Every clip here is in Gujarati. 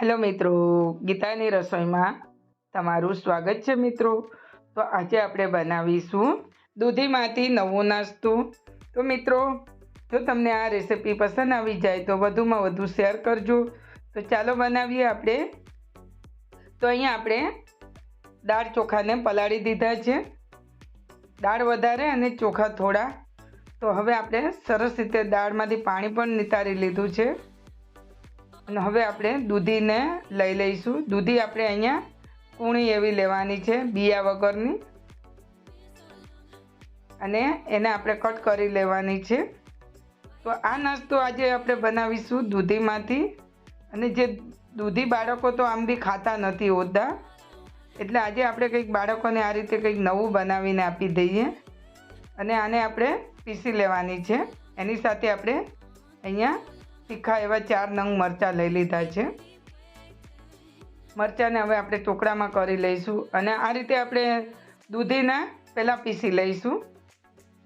હેલો મિત્રો, ગીતાની રસોઈમાં તમારું સ્વાગત છે મિત્રો. તો આજે આપણે બનાવીશું દૂધીમાંથી નવો નાસ્તો. તો મિત્રો, જો તમને આ રેસીપી પસંદ આવી જાય તો વધુમાં વધુ શેર કરજો. તો ચાલો બનાવીએ આપણે. તો અહીંયા આપણે દાળ ચોખાને પલાળી દીધા છે. દાળ વધારે અને ચોખા થોડા. તો હવે આપણે સરસ રીતે દાળમાંથી પાણી પણ નિતારી લીધું છે. અને હવે આપણે દૂધીને લઈ લઈશું. દૂધી આપણે અહીંયા કૂણી એવી લેવાની છે બિયા વગરની. અને એને આપણે કટ કરી લેવાની છે. તો આ નાસ્તો આજે આપણે બનાવીશું દૂધીમાંથી. અને જે દૂધી બાળકો તો આમ બી ખાતા નથી હોતા. એટલે આજે આપણે કંઈક બાળકોને આ રીતે કંઈક નવું બનાવીને આપી દઈએ. અને આને આપણે પીસી લેવાની છે. એની સાથે આપણે અહીંયા તીખા એવા ચાર નંગ મરચાં લઈ લીધા છે. મરચાંને હવે આપણે ટુકડામાં કરી લઈશું અને આ રીતે આપણે દૂધીના પહેલાં પીસી લઈશું.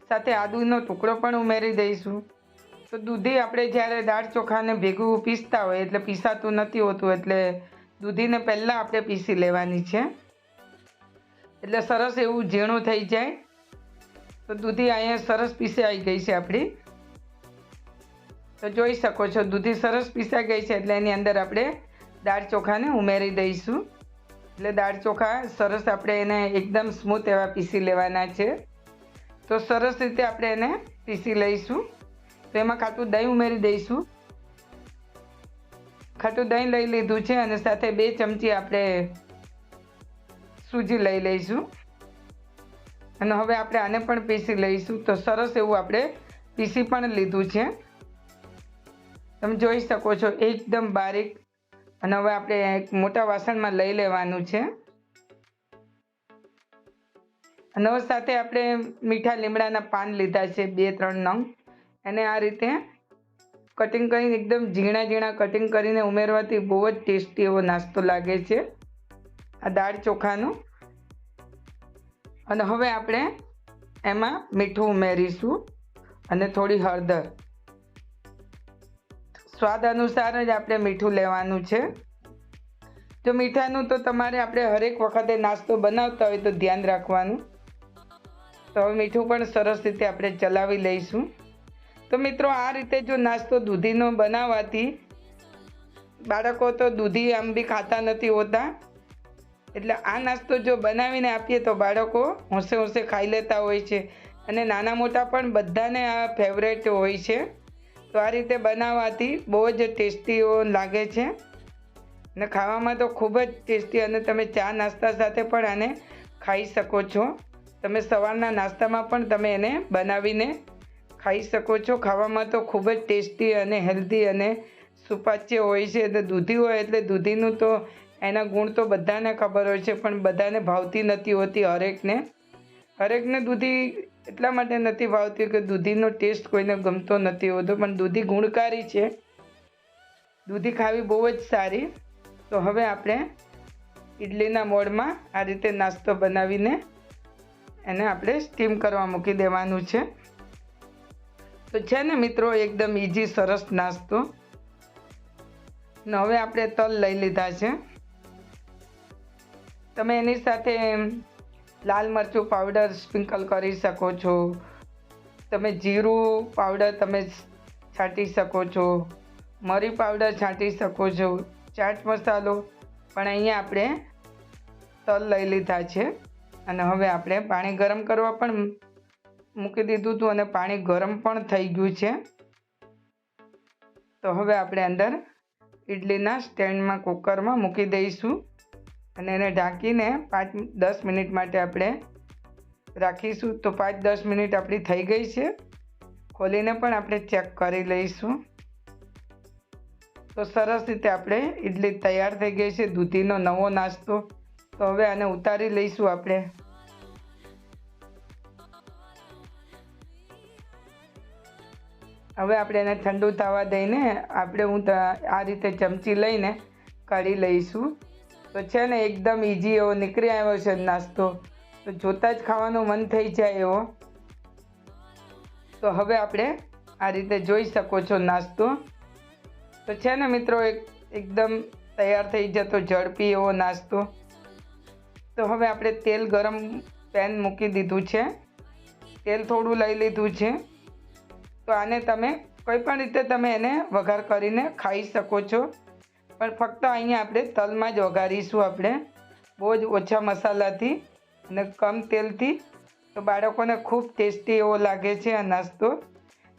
સાથે આદુનો ટુકડો પણ ઉમેરી દઈશું. તો દૂધી આપણે જ્યારે દાળ ચોખાને ભેગું પીસતા હોય એટલે પીસાતું નથી હોતું એટલે દૂધીને પહેલાં આપણે પીસી લેવાની છે. એટલે સરસ એવું ઝીણું થઈ જાય. તો દૂધી અહીંયા સરસ પીસાઈ ગઈ છે આપણી. તો જોઈ શકો છો, દૂધી સરસ પીસાઈ ગઈ છે, એટલે એની અંદર આપણે દાળ ચોખાને ઉમેરી દઈશું. એટલે દાળ ચોખા સરસ આપણે એને એકદમ સ્મૂથ એવા પીસી લેવાના છે. તો સરસ રીતે આપણે એને પીસી લઈશું. તો એમાં ખાટું દહીં ઉમેરી દઈશું. ખાટું દહીં લઈ લીધું છે અને સાથે બે ચમચી આપણે સૂજી લઈ લઈશું. અને હવે આપણે આને પણ પીસી લઈશું. તો સરસ એવું આપણે પીસી પણ લીધું છે. તમે જોઈ શકો છો, એકદમ બારીક. અને હવે આપણે મોટા વાસણમાં લઈ લેવાનું છે. અને હવે સાથે આપણે મીઠા લીમડાના પાન લીધા છે, બે ત્રણ નંગ. એને આ રીતે કટિંગ કરીને એકદમ ઝીણા ઝીણા કટિંગ કરીને ઉમેરવાથી બહુ જ ટેસ્ટી એવો નાસ્તો લાગે છે, આ દાળ ચોખાનું. અને હવે આપણે એમાં મીઠું ઉમેરીશું. અને થોડી હળદર. સ્વાદ અનુસાર જ આપણે મીઠું લેવાનું છે. જો મીઠાનું તો તમારે આપણે હરેક વખતે નાસ્તો બનાવતા હોય તો ધ્યાન રાખવાનું. તો હવે મીઠું પણ સરસ રીતે આપણે ચલાવી લઈશું. તો મિત્રો આ રીતે જો નાસ્તો દૂધીનો બનાવવાથી બાળકો તો દૂધી આમ બી ખાતા નથી હોતા. એટલે આ નાસ્તો જો બનાવીને આપીએ તો બાળકો હોંશે હોંશે ખાઈ લેતા હોય છે. અને નાના મોટા પણ બધાને આ ફેવરેટ હોય છે. તો આ રીતે બનાવવાથી બહુ જ ટેસ્ટીઓ લાગે છે. અને ખાવામાં તો ખૂબ જ ટેસ્ટી અને તમે ચા નાસ્તા સાથે પણ આને ખાઈ શકો છો. તમે સવારના નાસ્તામાં પણ તમે એને બનાવીને ખાઈ શકો છો. ખાવામાં તો ખૂબ જ ટેસ્ટી અને હેલ્ધી અને સુપાચ્ય હોય છે એટલે દૂધી હોય એટલે દૂધીનું તો એના ગુણ તો બધાને ખબર હોય છે, પણ બધાને ભાવતી નથી હોતી હરેકને. હરેકને દૂધી એટલા માટે નથી ભાવતી કે દૂધીનો ટેસ્ટ કોઈને ગમતો નથી હોતો, પણ દૂધી ગુણકારી છે. દૂધી ખાવી બહુ જ સારી. તો હવે આપણે ઇડલીના મોડમાં આ રીતે નાસ્તો બનાવીને એને આપણે સ્ટીમ કરવા મૂકી દેવાનું છે. તો છે ને મિત્રો, એકદમ ઇઝી સરસ નાસ્તો. ને હવે આપણે તલ લઈ લીધા છે. તમે એની સાથે લાલ મરચું પાવડર સ્પ્રિંકલ કરી શકો છો. તમે જીરું પાવડર તમે છાંટી શકો છો. મરી પાવડર છાંટી શકો છો. ચાટ મસાલો, પણ અહીંયા આપણે તલ લઈ લીધા છે. અને હવે આપણે પાણી ગરમ કરવા પણ મૂકી દીધું હતું અને પાણી ગરમ પણ થઈ ગયું છે. તો હવે આપણે અંદર ઇડલીના સ્ટેન્ડમાં કુકરમાં મૂકી દઈશું. અને એને ઢાંકીને પાંચ દસ મિનિટ માટે આપણે રાખીશું. તો પાંચ દસ મિનિટ આપણી થઈ ગઈ છે. ખોલીને પણ આપણે ચેક કરી લઈશું. તો સરસ રીતે આપણે ઇડલી તૈયાર થઈ ગઈ છે. દૂધીનો નવો નાસ્તો. તો હવે આને ઉતારી લઈશું આપણે. હવે આપણે એને ઠંડુ થવા દઈને આપણે હું આ રીતે ચમચી લઈને કાઢી લઈશું. તો છે ને એકદમ ઇઝી એવો નીકળી આવ્યો છે નાસ્તો. તો જોતાં જ ખાવાનું મન થઈ જાય એવો. તો હવે આપણે આ રીતે જોઈ શકો છો નાસ્તો. તો છે ને મિત્રો એક, એકદમ તૈયાર થઈ જતો ઝડપી એવો નાસ્તો. તો હવે આપણે તેલ ગરમ પેન મૂકી દીધું છે. તેલ થોડું લઈ લીધું છે. તો આને તમે કોઈ પણ રીતે તમે એને વઘાર કરીને ખાઈ શકો છો. પણ ફક્ત અહીંયા આપણે તલમાં જ વઘારીશું આપણે. બહુ જ ઓછા મસાલાથી અને કમ તેલથી. તો બાળકોને ખૂબ ટેસ્ટી એવો લાગે છે આ નાસ્તો.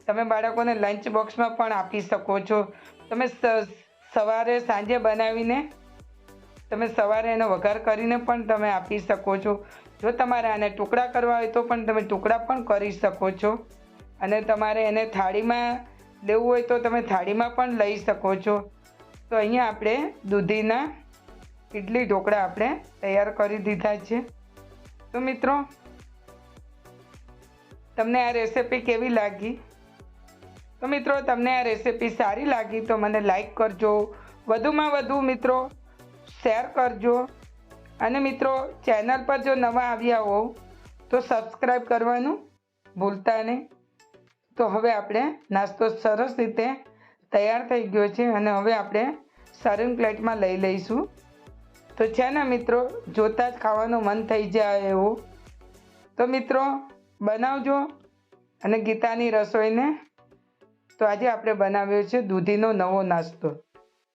તમે બાળકોને લંચ બોક્સમાં પણ આપી શકો છો. તમે સવારે સાંજે બનાવીને, તમે સવારે એનો વઘાર કરીને પણ તમે આપી શકો છો. જો તમારે આને ટુકડા કરવા હોય તો પણ તમે ટુકડા પણ કરી શકો છો. અને તમારે એને થાળીમાં લેવું હોય તો તમે થાળીમાં પણ લઈ શકો છો. તો અહીંયા આપણે દૂધીના ઇડલી ઢોકળા આપણે તૈયાર કરી દીધા છે. તો મિત્રો, તમને આ રેસિપી કેવી લાગી? તો મિત્રો, તમને આ રેસિપી સારી લાગી તો મને લાઈક કરજો. વધુમાં વધુ મિત્રો, શેર કરજો. અને મિત્રો, ચેનલ પર જો નવા આવ્યા હોવ, તો સબસ્ક્રાઈબ કરવાનું ભૂલતા નહીં. તો હવે આપણે નાસ્તો સરસ રીતે તૈયાર થઈ ગયો છે અને હવે આપણે સર્વિંગ પ્લેટમાં લઈ લઈશું. તો છે ને મિત્રો, જોતાં જ ખાવાનું મન થઈ જાય એવું. તો મિત્રો, બનાવજો અને ગીતાની રસોઈને. તો આજે આપણે બનાવ્યો છે દૂધીનો નવો નાસ્તો.